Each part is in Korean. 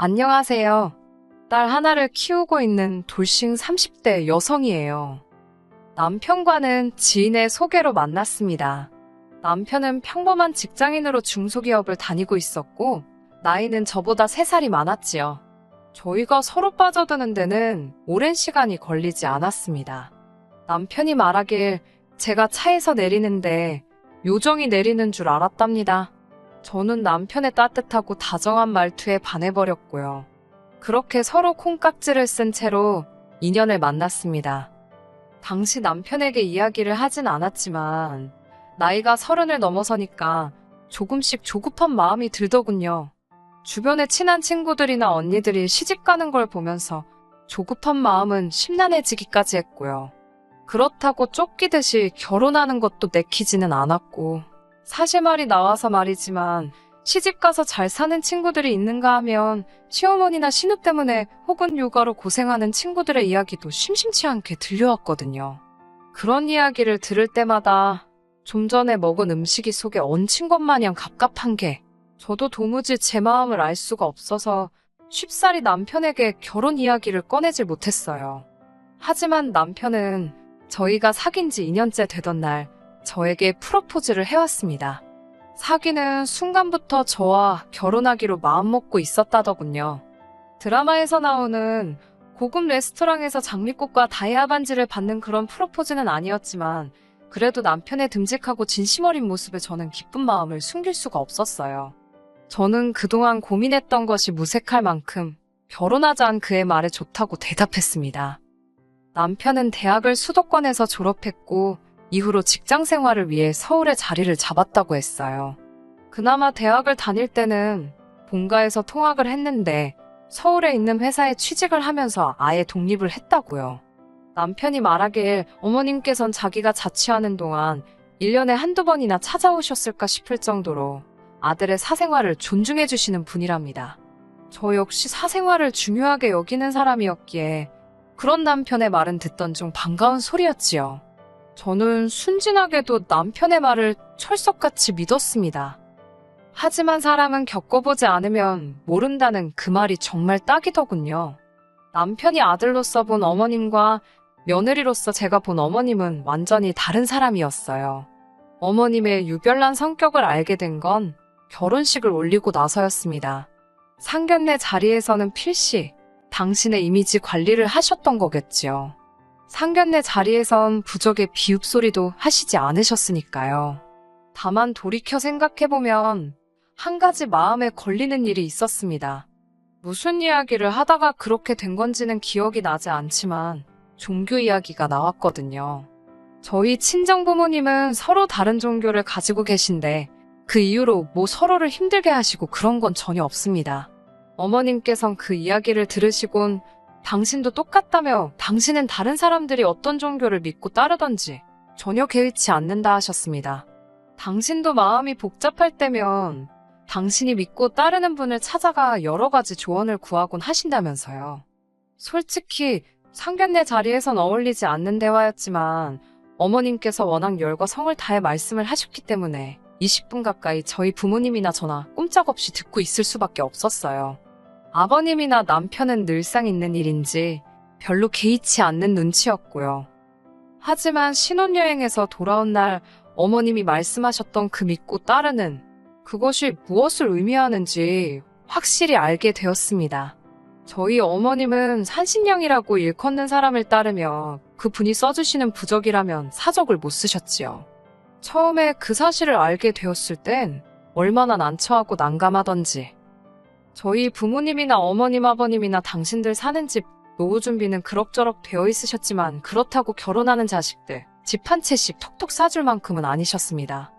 안녕하세요. 딸 하나를 키우고 있는 돌싱 30대 여성이에요. 남편과는 지인의 소개로 만났습니다. 남편은 평범한 직장인으로 중소기업을 다니고 있었고, 나이는 저보다 3살이 많았지요. 저희가 서로 빠져드는 데는 오랜 시간이 걸리지 않았습니다. 남편이 말하길 제가 차에서 내리는데 요정이 내리는 줄 알았답니다. 저는 남편의 따뜻하고 다정한 말투에 반해버렸고요. 그렇게 서로 콩깍지를 쓴 채로 인연을 만났습니다. 당시 남편에게 이야기를 하진 않았지만 나이가 서른을 넘어서니까 조금씩 조급한 마음이 들더군요. 주변에 친한 친구들이나 언니들이 시집 가는 걸 보면서 조급한 마음은 심란해지기까지 했고요. 그렇다고 쫓기듯이 결혼하는 것도 내키지는 않았고, 사실 말이 나와서 말이지만, 시집 가서 잘 사는 친구들이 있는가 하면, 시어머니나 신우 때문에 혹은 육아로 고생하는 친구들의 이야기도 심심치 않게 들려왔거든요. 그런 이야기를 들을 때마다 좀 전에 먹은 음식이 속에 얹힌 것 마냥 갑갑한 게, 저도 도무지 제 마음을 알 수가 없어서 쉽사리 남편에게 결혼 이야기를 꺼내질 못했어요. 하지만 남편은 저희가 사귄 지 2년째 되던 날 저에게 프로포즈를 해왔습니다. 사귀는 순간부터 저와 결혼하기로 마음먹고 있었다더군요. 드라마에서 나오는 고급 레스토랑에서 장미꽃과 다이아 반지를 받는 그런 프로포즈는 아니었지만 그래도 남편의 듬직하고 진심 어린 모습에 저는 기쁜 마음을 숨길 수가 없었어요. 저는 그동안 고민했던 것이 무색할 만큼 결혼하자는 그의 말에 좋다고 대답했습니다. 남편은 대학을 수도권에서 졸업했고 이후로 직장 생활을 위해 서울에 자리를 잡았다고 했어요. 그나마 대학을 다닐 때는 본가에서 통학을 했는데 서울에 있는 회사에 취직을 하면서 아예 독립을 했다고요. 남편이 말하길 어머님께선 자기가 자취하는 동안 1년에 한두 번이나 찾아오셨을까 싶을 정도로 아들의 사생활을 존중해 주시는 분이랍니다. 저 역시 사생활을 중요하게 여기는 사람이었기에 그런 남편의 말은 듣던 중 반가운 소리였지요. 저는 순진하게도 남편의 말을 철석같이 믿었습니다. 하지만 사람은 겪어보지 않으면 모른다는 그 말이 정말 딱이더군요. 남편이 아들로서 본 어머님과 며느리로서 제가 본 어머님은 완전히 다른 사람이었어요. 어머님의 유별난 성격을 알게 된 건 결혼식을 올리고 나서였습니다. 상견례 자리에서는 필시 당신의 이미지 관리를 하셨던 거겠지요. 상견례 자리에선 부적의 비읍 소리도 하시지 않으셨으니까요. 다만 돌이켜 생각해보면 한 가지 마음에 걸리는 일이 있었습니다. 무슨 이야기를 하다가 그렇게 된 건지는 기억이 나지 않지만 종교 이야기가 나왔거든요. 저희 친정 부모님은 서로 다른 종교를 가지고 계신데 그 이후로 뭐 서로를 힘들게 하시고 그런 건 전혀 없습니다. 어머님께선 그 이야기를 들으시곤 당신도 똑같다며 당신은 다른 사람들이 어떤 종교를 믿고 따르던지 전혀 개의치 않는다 하셨습니다. 당신도 마음이 복잡할 때면 당신이 믿고 따르는 분을 찾아가 여러 가지 조언을 구하곤 하신다면서요. 솔직히 상견례 자리에선 어울리지 않는 대화였지만 어머님께서 워낙 열과 성을 다해 말씀을 하셨기 때문에 20분 가까이 저희 부모님이나 저나 꼼짝없이 듣고 있을 수밖에 없었어요. 아버님이나 남편은 늘상 있는 일인지 별로 개의치 않는 눈치였고요. 하지만 신혼여행에서 돌아온 날 어머님이 말씀하셨던 그 믿고 따르는 그것이 무엇을 의미하는지 확실히 알게 되었습니다. 저희 어머님은 산신령이라고 일컫는 사람을 따르며 그 분이 써주시는 부적이라면 사적을 못 쓰셨지요. 처음에 그 사실을 알게 되었을 땐 얼마나 난처하고 난감하던지. 저희 부모님이나 어머님, 아버님이나 당신들 사는 집 노후 준비는 그럭저럭 되어 있으셨지만 그렇다고 결혼하는 자식들 집 한 채씩 톡톡 싸줄 만큼은 아니셨습니다.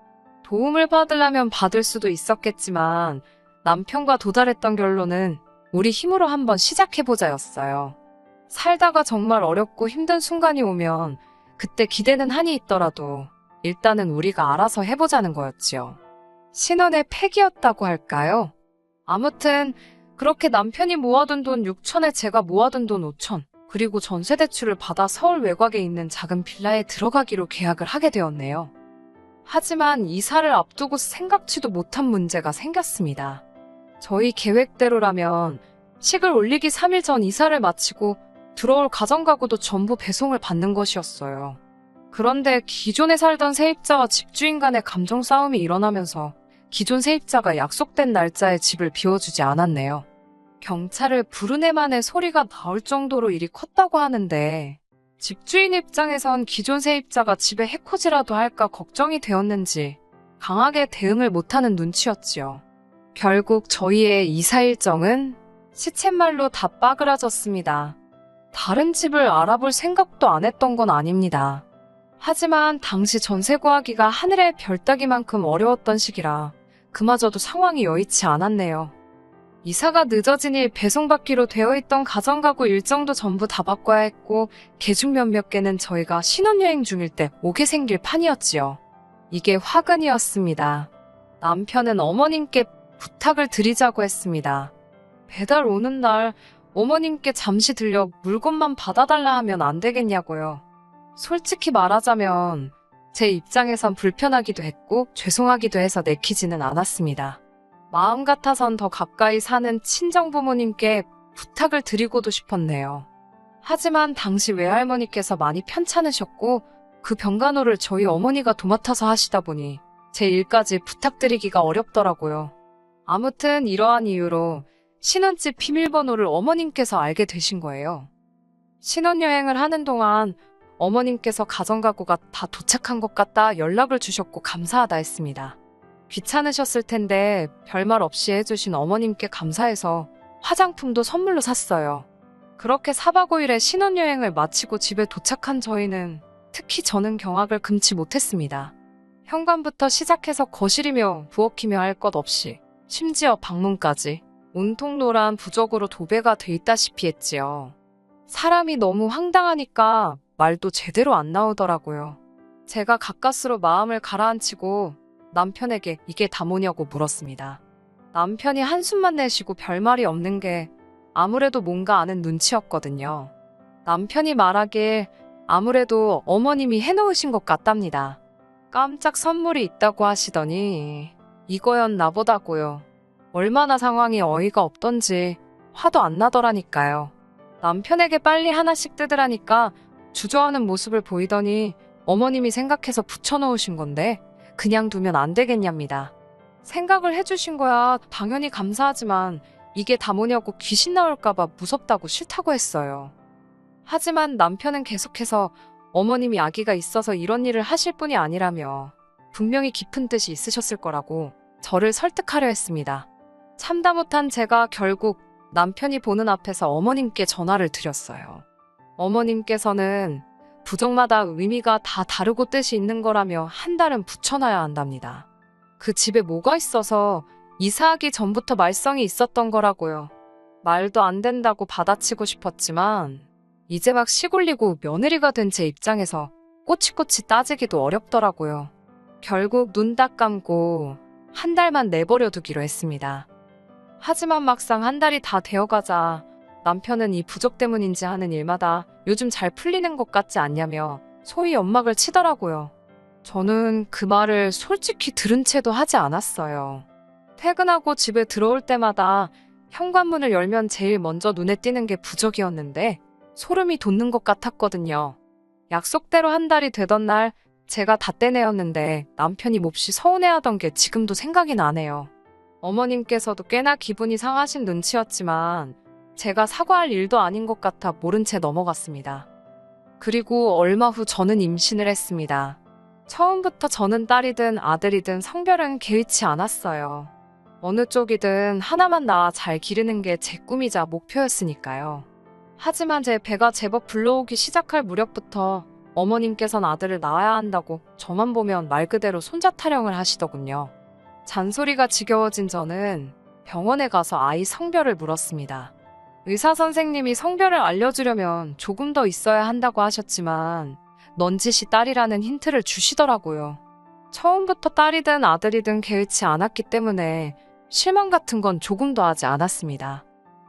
도움을 받으려면 받을 수도 있었겠지만 남편과 도달했던 결론은 우리 힘으로 한번 시작해보자였어요. 살다가 정말 어렵고 힘든 순간이 오면 그때 기대는 한이 있더라도 일단은 우리가 알아서 해보자는 거였지요. 신혼의 폐기였다고 할까요? 아무튼 그렇게 남편이 모아둔 돈 6천에 제가 모아둔 돈 5천 그리고 전세 대출을 받아 서울 외곽에 있는 작은 빌라에 들어가기로 계약을 하게 되었네요. 하지만 이사를 앞두고 생각지도 못한 문제가 생겼습니다. 저희 계획대로라면 식을 올리기 3일 전 이사를 마치고 들어올 가정가구도 전부 배송을 받는 것이었어요. 그런데 기존에 살던 세입자와 집주인 간의 감정 싸움이 일어나면서 기존 세입자가 약속된 날짜에 집을 비워주지 않았네요. 경찰을 부르네만의 소리가 나올 정도로 일이 컸다고 하는데 집주인 입장에선 기존 세입자가 집에 해코지라도 할까 걱정이 되었는지 강하게 대응을 못하는 눈치였지요. 결국 저희의 이사 일정은 시쳇말로 다 빠그라졌습니다. 다른 집을 알아볼 생각도 안 했던 건 아닙니다. 하지만 당시 전세 구하기가 하늘의 별 따기만큼 어려웠던 시기라 그마저도 상황이 여의치 않았네요. 이사가 늦어지니 배송받기로 되어 있던 가정가구 일정도 전부 다 바꿔야 했고 개중 몇몇 개는 저희가 신혼여행 중일 때 오게 생길 판이었지요. 이게 화근이었습니다. 남편은 어머님께 부탁을 드리자고 했습니다. 배달 오는 날 어머님께 잠시 들려 물건만 받아달라 하면 안 되겠냐고요. 솔직히 말하자면 제 입장에선 불편하기도 했고 죄송하기도 해서 내키지는 않았습니다. 마음 같아선 더 가까이 사는 친정 부모님께 부탁을 드리고도 싶었네요. 하지만 당시 외할머니께서 많이 편찮으셨고 그 병간호를 저희 어머니가 도맡아서 하시다 보니 제 일까지 부탁드리기가 어렵더라고요. 아무튼 이러한 이유로 신혼집 비밀번호를 어머님께서 알게 되신 거예요. 신혼여행을 하는 동안 어머님께서 가정가구가 다 도착한 것 같다 연락을 주셨고 감사하다 했습니다. 귀찮으셨을 텐데 별말 없이 해주신 어머님께 감사해서 화장품도 선물로 샀어요. 그렇게 4박 5일의 신혼여행을 마치고 집에 도착한 저희는 특히 저는 경악을 금치 못했습니다. 현관부터 시작해서 거실이며 부엌이며 할 것 없이 심지어 방문까지 온통 노란 부적으로 도배가 돼 있다시피 했지요. 사람이 너무 황당하니까 말도 제대로 안 나오더라고요. 제가 가까스로 마음을 가라앉히고 남편에게 이게 다 뭐냐고 물었습니다. 남편이 한숨만 내쉬고 별말이 없는 게 아무래도 뭔가 아는 눈치였거든요. 남편이 말하길 아무래도 어머님이 해놓으신 것 같답니다. 깜짝 선물이 있다고 하시더니 이거였나 보다고요. 얼마나 상황이 어이가 없던지 화도 안 나더라니까요. 남편에게 빨리 하나씩 뜯으라니까 주저하는 모습을 보이더니 어머님이 생각해서 붙여놓으신 건데 그냥 두면 안 되겠냐입니다. 생각을 해주신 거야 당연히 감사하지만 이게 다 뭐냐고 귀신 나올까봐 무섭다고 싫다고 했어요. 하지만 남편은 계속해서 어머님이 아기가 있어서 이런 일을 하실 분이 아니라며 분명히 깊은 뜻이 있으셨을 거라고 저를 설득하려 했습니다. 참다 못한 제가 결국 남편이 보는 앞에서 어머님께 전화를 드렸어요. 어머님께서는 부적마다 의미가 다 다르고 뜻이 있는 거라며 한 달은 붙여놔야 한답니다. 그 집에 뭐가 있어서 이사하기 전부터 말썽이 있었던 거라고요. 말도 안 된다고 받아치고 싶었지만 이제 막 시골리고 며느리가 된 제 입장에서 꼬치꼬치 따지기도 어렵더라고요. 결국 눈 딱 감고 한 달만 내버려 두기로 했습니다. 하지만 막상 한 달이 다 되어가자 남편은 이 부적 때문인지 하는 일마다 요즘 잘 풀리는 것 같지 않냐며 소위 연막을 치더라고요. 저는 그 말을 솔직히 들은 채도 하지 않았어요. 퇴근하고 집에 들어올 때마다 현관문을 열면 제일 먼저 눈에 띄는 게 부적이었는데 소름이 돋는 것 같았거든요. 약속대로 한 달이 되던 날 제가 다 떼내었는데 남편이 몹시 서운해하던 게 지금도 생각이 나네요. 어머님께서도 꽤나 기분이 상하신 눈치였지만 제가 사과할 일도 아닌 것 같아 모른 채 넘어갔습니다. 그리고 얼마 후 저는 임신을 했습니다. 처음부터 저는 딸이든 아들이든 성별은 개의치 않았어요. 어느 쪽이든 하나만 낳아 잘 기르는 게 제 꿈이자 목표였으니까요. 하지만 제 배가 제법 불러오기 시작할 무렵부터 어머님께선 아들을 낳아야 한다고 저만 보면 말 그대로 손자 타령을 하시더군요. 잔소리가 지겨워진 저는 병원에 가서 아이 성별을 물었습니다. 의사 선생님이 성별을 알려주려면 조금 더 있어야 한다고 하셨지만 넌지시 딸이라는 힌트를 주시더라고요. 처음부터 딸이든 아들이든 개의치 않았기 때문에 실망 같은 건 조금도 하지 않았습니다.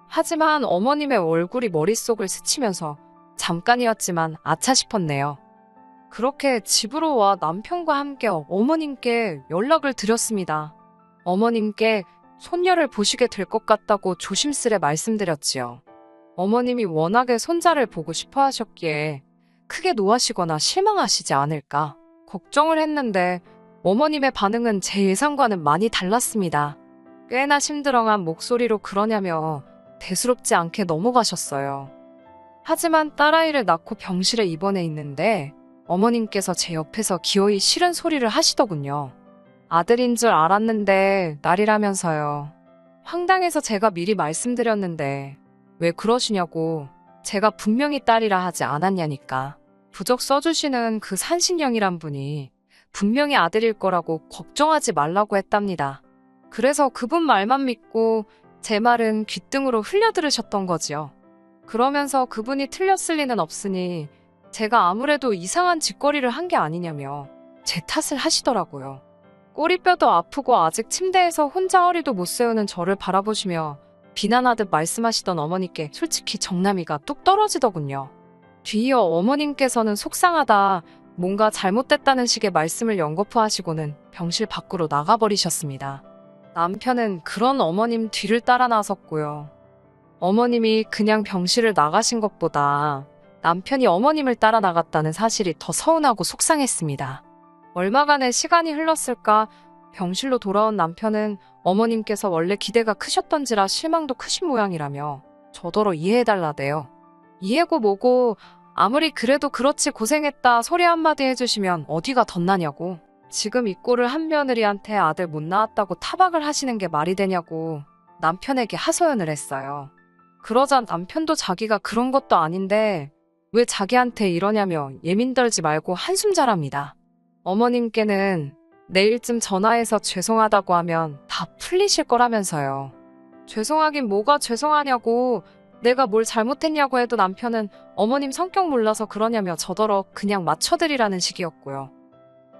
하지만 어머님의 얼굴이 머릿속을 스치면서 잠깐이었지만 아차 싶었네요. 그렇게 집으로 와 남편과 함께 어머님께 연락을 드렸습니다. 어머님께 손녀를 보시게 될 것 같다고 조심스레 말씀드렸지요. 어머님이 워낙에 손자를 보고 싶어 하셨기에 크게 노하시거나 실망하시지 않을까 걱정을 했는데 어머님의 반응은 제 예상과는 많이 달랐습니다. 꽤나 심드렁한 목소리로 그러냐며 대수롭지 않게 넘어가셨어요. 하지만 딸아이를 낳고 병실에 입원해 있는데 어머님께서 제 옆에서 기어이 싫은 소리를 하시더군요. 아들인 줄 알았는데 딸이라면서요. 황당해서 제가 미리 말씀드렸는데 왜 그러시냐고 제가 분명히 딸이라 하지 않았냐니까. 부적 써주시는 그 산신령이란 분이 분명히 아들일 거라고 걱정하지 말라고 했답니다. 그래서 그분 말만 믿고 제 말은 귓등으로 흘려들으셨던 거지요. 그러면서 그분이 틀렸을 리는 없으니 제가 아무래도 이상한 짓거리를 한 게 아니냐며 제 탓을 하시더라고요. 꼬리뼈도 아프고 아직 침대에서 혼자 허리도 못 세우는 저를 바라보시며 비난하듯 말씀하시던 어머니께 솔직히 정남이가 뚝 떨어지더군요. 뒤이어 어머님께서는 속상하다, 뭔가 잘못됐다는 식의 말씀을 연거푸 하시고는 병실 밖으로 나가버리셨습니다. 남편은 그런 어머님 뒤를 따라 나섰고요. 어머님이 그냥 병실을 나가신 것보다 남편이 어머님을 따라 나갔다는 사실이 더 서운하고 속상했습니다. 얼마간의 시간이 흘렀을까 병실로 돌아온 남편은 어머님께서 원래 기대가 크셨던지라 실망도 크신 모양이라며 저더러 이해해달라대요. 이해고 뭐고 아무리 그래도 그렇지 고생했다 소리 한마디 해주시면 어디가 덧나냐고. 지금 이 꼴을 한 며느리한테 아들 못 낳았다고 타박을 하시는 게 말이 되냐고 남편에게 하소연을 했어요. 그러자 남편도 자기가 그런 것도 아닌데 왜 자기한테 이러냐며 예민 떨지 말고 한숨 자랍니다. 어머님께는 내일쯤 전화해서 죄송하다고 하면 다 풀리실 거라면서요. 죄송하긴 뭐가 죄송하냐고 내가 뭘 잘못했냐고 해도 남편은 어머님 성격 몰라서 그러냐며 저더러 그냥 맞춰드리라는 식이었고요.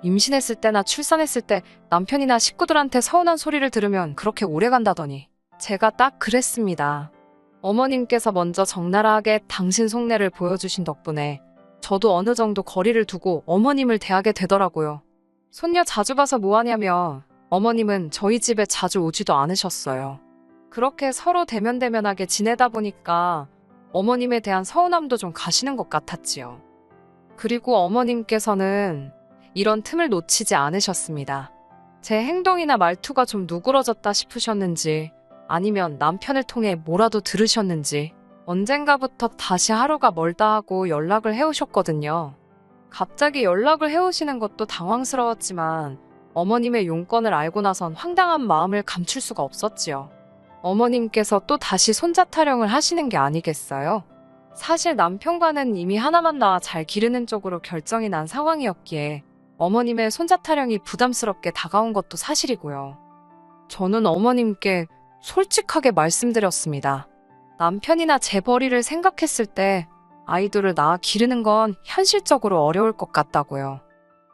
임신했을 때나 출산했을 때 남편이나 식구들한테 서운한 소리를 들으면 그렇게 오래 간다더니 제가 딱 그랬습니다. 어머님께서 먼저 적나라하게 당신 속내를 보여주신 덕분에 저도 어느 정도 거리를 두고 어머님을 대하게 되더라고요. 손녀 자주 봐서 뭐하냐며 어머님은 저희 집에 자주 오지도 않으셨어요. 그렇게 서로 대면대면하게 지내다 보니까 어머님에 대한 서운함도 좀 가시는 것 같았지요. 그리고 어머님께서는 이런 틈을 놓치지 않으셨습니다. 제 행동이나 말투가 좀 누그러졌다 싶으셨는지 아니면 남편을 통해 뭐라도 들으셨는지 언젠가부터 다시 하루가 멀다 하고 연락을 해오셨거든요. 갑자기 연락을 해오시는 것도 당황스러웠지만 어머님의 용건을 알고 나선 황당한 마음을 감출 수가 없었지요. 어머님께서 또 다시 손자 타령을 하시는 게 아니겠어요? 사실 남편과는 이미 하나만 낳아 잘 기르는 쪽으로 결정이 난 상황이었기에 어머님의 손자 타령이 부담스럽게 다가온 것도 사실이고요. 저는 어머님께 솔직하게 말씀드렸습니다. 남편이나 제 벌이를 생각했을 때 아이들을 낳아 기르는 건 현실적으로 어려울 것 같다고요.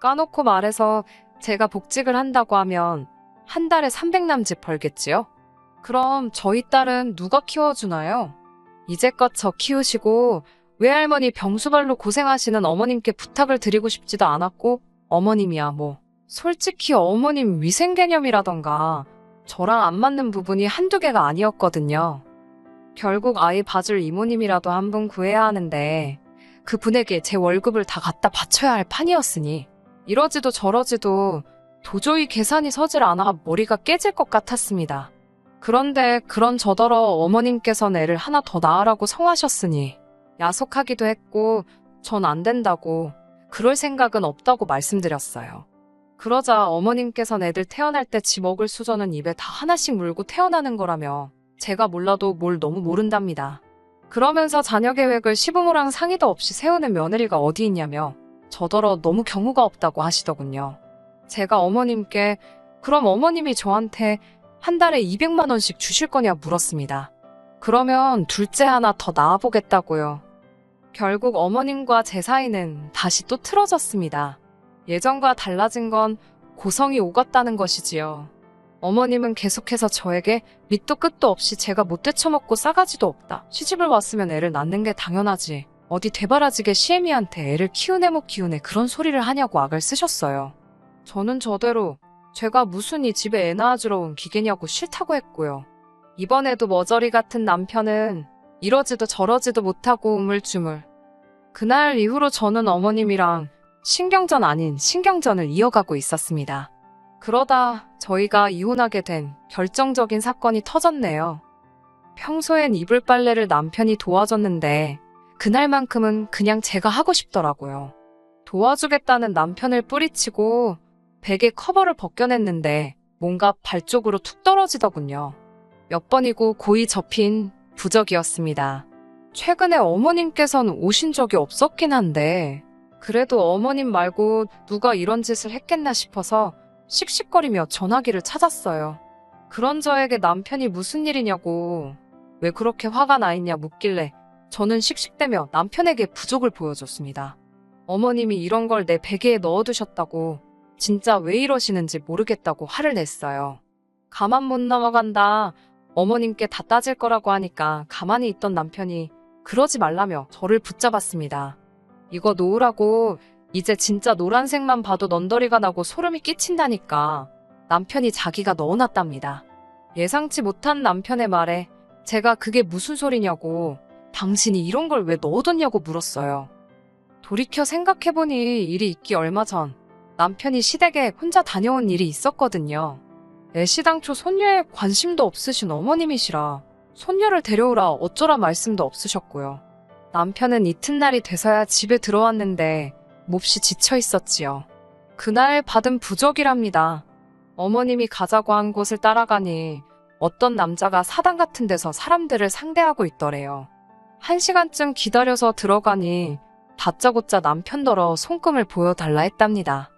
까놓고 말해서 제가 복직을 한다고 하면 한 달에 300남짓 벌겠지요? 그럼 저희 딸은 누가 키워주나요? 이제껏 저 키우시고 외할머니 병수발로 고생하시는 어머님께 부탁을 드리고 싶지도 않았고 어머님이야 뭐 솔직히 어머님 위생 개념이라던가 저랑 안 맞는 부분이 한두 개가 아니었거든요. 결국 아이 봐줄 이모님이라도 한 분 구해야 하는데 그분에게 제 월급을 다 갖다 바쳐야 할 판이었으니 이러지도 저러지도 도저히 계산이 서질 않아 머리가 깨질 것 같았습니다. 그런데 그런 저더러 어머님께서 애를 하나 더 낳으라고 성하셨으니 야속하기도 했고 전 안 된다고 그럴 생각은 없다고 말씀드렸어요. 그러자 어머님께선 애들 태어날 때 지 먹을 수저는 입에 다 하나씩 물고 태어나는 거라며 제가 몰라도 뭘 너무 모른답니다. 그러면서 자녀 계획을 시부모랑 상의도 없이 세우는 며느리가 어디 있냐며 저더러 너무 경우가 없다고 하시더군요. 제가 어머님께 그럼 어머님이 저한테 한 달에 200만 원씩 주실 거냐 물었습니다. 그러면 둘째 하나 더 낳아보겠다고요. 결국 어머님과 제 사이는 다시 또 틀어졌습니다. 예전과 달라진 건 고성이 오갔다는 것이지요. 어머님은 계속해서 저에게 밑도 끝도 없이 제가 못 되쳐먹고 싸가지도 없다. 시집을 왔으면 애를 낳는 게 당연하지. 어디 되바라지게 시애미한테 애를 키우네 못 키우네 그런 소리를 하냐고 악을 쓰셨어요. 저는 저대로 제가 무슨 이 집에 애 낳아주러 온 기계냐고 싫다고 했고요. 이번에도 머저리 같은 남편은 이러지도 저러지도 못하고 우물쭈물. 그날 이후로 저는 어머님이랑 신경전 아닌 신경전을 이어가고 있었습니다. 그러다 저희가 이혼하게 된 결정적인 사건이 터졌네요. 평소엔 이불 빨래를 남편이 도와줬는데 그날만큼은 그냥 제가 하고 싶더라고요. 도와주겠다는 남편을 뿌리치고 베개 커버를 벗겨냈는데 뭔가 발 쪽으로 툭 떨어지더군요. 몇 번이고 고이 접힌 부적이었습니다. 최근에 어머님께서는 오신 적이 없었긴 한데 그래도 어머님 말고 누가 이런 짓을 했겠나 싶어서 씩씩거리며 전화기를 찾았어요. 그런 저에게 남편이 무슨 일이냐고 왜 그렇게 화가 나 있냐 묻길래 저는 씩씩대며 남편에게 부족을 보여줬습니다. 어머님이 이런 걸 내 베개에 넣어두셨다고 진짜 왜 이러시는지 모르겠다고 화를 냈어요. 가만 못 넘어간다. 어머님께 다 따질 거라고 하니까 가만히 있던 남편이 그러지 말라며 저를 붙잡았습니다. 이거 놓으라고 이제 진짜 노란색만 봐도 넌더리가 나고 소름이 끼친다니까 남편이 자기가 넣어놨답니다. 예상치 못한 남편의 말에 제가 그게 무슨 소리냐고 당신이 이런 걸 왜 넣어뒀냐고 물었어요. 돌이켜 생각해보니 일이 있기 얼마 전 남편이 시댁에 혼자 다녀온 일이 있었거든요. 애시당초 손녀에 관심도 없으신 어머님이시라 손녀를 데려오라 어쩌라 말씀도 없으셨고요. 남편은 이튿날이 돼서야 집에 들어왔는데 몹시 지쳐 있었지요. 그날 받은 부적이랍니다. 어머님이 가자고 한 곳을 따라가니 어떤 남자가 사당 같은 데서 사람들을 상대하고 있더래요. 한 시간쯤 기다려서 들어가니 다짜고짜 남편더러 손금을 보여달라 했답니다.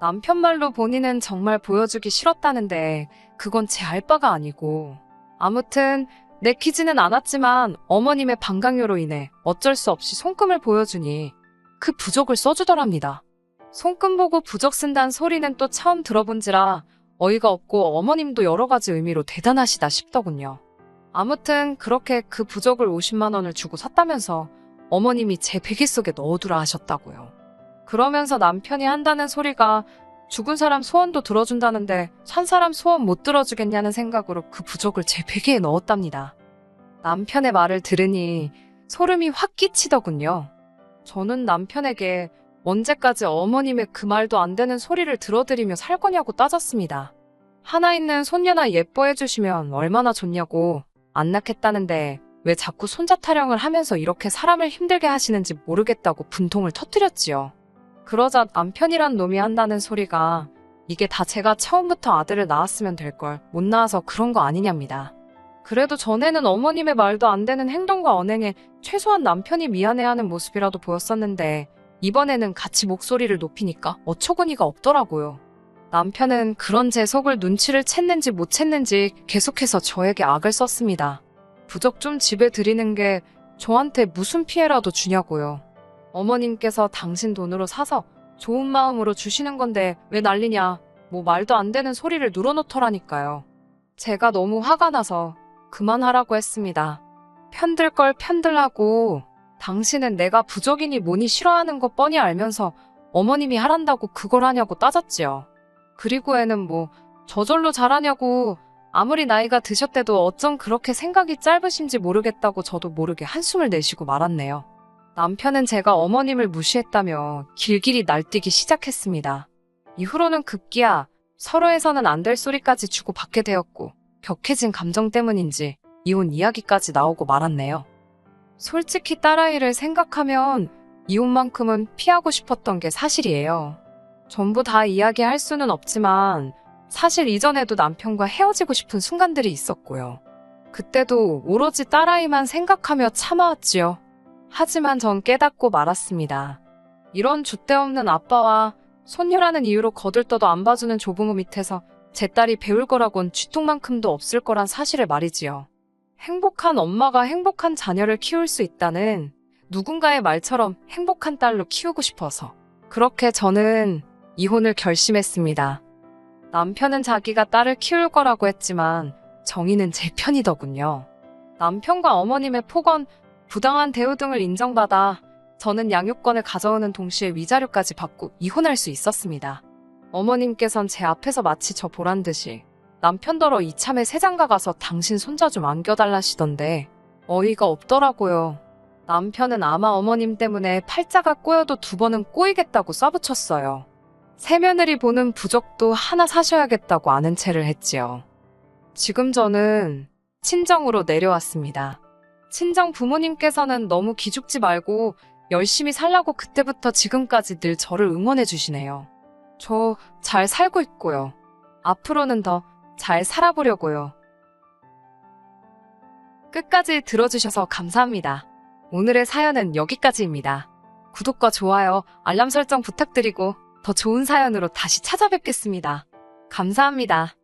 남편 말로 본인은 정말 보여주기 싫었다는데 그건 제 알바가 아니고 아무튼 내키지는 않았지만 어머님의 방강요로 인해 어쩔 수 없이 손금을 보여주니 그 부적을 써주더랍니다. 손금 보고 부적 쓴다는 소리는 또 처음 들어본지라 어이가 없고 어머님도 여러 가지 의미로 대단하시다 싶더군요. 아무튼 그렇게 그 부적을 50만 원을 주고 샀다면서 어머님이 제 베개 속에 넣어두라 하셨다고요. 그러면서 남편이 한다는 소리가 죽은 사람 소원도 들어준다는데 산 사람 소원 못 들어주겠냐는 생각으로 그 부적을 제 베개에 넣었답니다. 남편의 말을 들으니 소름이 확 끼치더군요. 저는 남편에게 언제까지 어머님의 그 말도 안 되는 소리를 들어드리며 살 거냐고 따졌습니다. 하나 있는 손녀나 예뻐해 주시면 얼마나 좋냐고 안 낳겠다는데 왜 자꾸 손자 타령을 하면서 이렇게 사람을 힘들게 하시는지 모르겠다고 분통을 터뜨렸지요. 그러자 남편이란 놈이 한다는 소리가 이게 다 제가 처음부터 아들을 낳았으면 될 걸 못 낳아서 그런 거 아니냐입니다. 그래도 전에는 어머님의 말도 안 되는 행동과 언행에 최소한 남편이 미안해하는 모습이라도 보였었는데 이번에는 같이 목소리를 높이니까 어처구니가 없더라고요. 남편은 그런 제 속을 눈치를 챘는지 못 챘는지 계속해서 저에게 악을 썼습니다. 부적 좀 집에 드리는 게 저한테 무슨 피해라도 주냐고요. 어머님께서 당신 돈으로 사서 좋은 마음으로 주시는 건데 왜 난리냐. 뭐 말도 안 되는 소리를 눌어놓더라니까요. 제가 너무 화가 나서 그만하라고 했습니다. 편들 걸 편들라고 당신은 내가 부적이니 뭐니 싫어하는 거 뻔히 알면서 어머님이 하란다고 그걸 하냐고 따졌지요. 그리고 애는 뭐 저절로 잘하냐고 아무리 나이가 드셨대도 어쩜 그렇게 생각이 짧으신지 모르겠다고 저도 모르게 한숨을 내쉬고 말았네요. 남편은 제가 어머님을 무시했다며 길길이 날뛰기 시작했습니다. 이후로는 급기야 서로에서는 안 될 소리까지 주고 받게 되었고 격해진 감정 때문인지 이혼 이야기까지 나오고 말았네요. 솔직히 딸아이를 생각하면 이혼만큼은 피하고 싶었던 게 사실이에요. 전부 다 이야기할 수는 없지만 사실 이전에도 남편과 헤어지고 싶은 순간들이 있었고요. 그때도 오로지 딸아이만 생각하며 참아왔지요. 하지만 전 깨닫고 말았습니다. 이런 줏대 없는 아빠와 손녀라는 이유로 거들떠도 안 봐주는 조부모 밑에서 제 딸이 배울 거라곤 쥐통만큼도 없을 거란 사실을 말이지요. 행복한 엄마가 행복한 자녀를 키울 수 있다는 누군가의 말처럼 행복한 딸로 키우고 싶어서 그렇게 저는 이혼을 결심했습니다. 남편은 자기가 딸을 키울 거라고 했지만 정의는 제 편이더군요. 남편과 어머님의 폭언, 부당한 대우 등을 인정받아 저는 양육권을 가져오는 동시에 위자료까지 받고 이혼할 수 있었습니다. 어머님께선 제 앞에서 마치 저 보란 듯이 남편더러 이참에 새장가 가서 당신 손자 좀 안겨달라시던데 어이가 없더라고요. 남편은 아마 어머님 때문에 팔자가 꼬여도 두 번은 꼬이겠다고 써붙였어요. 새며느리 보는 부적도 하나 사셔야겠다고 아는 체를 했지요. 지금 저는 친정으로 내려왔습니다. 친정 부모님께서는 너무 기죽지 말고 열심히 살라고 그때부터 지금까지 늘 저를 응원해 주시네요. 저 잘 살고 있고요. 앞으로는 더 잘 살아보려고요. 끝까지 들어주셔서 감사합니다. 오늘의 사연은 여기까지입니다. 구독과 좋아요, 알람 설정 부탁드리고 더 좋은 사연으로 다시 찾아뵙겠습니다. 감사합니다.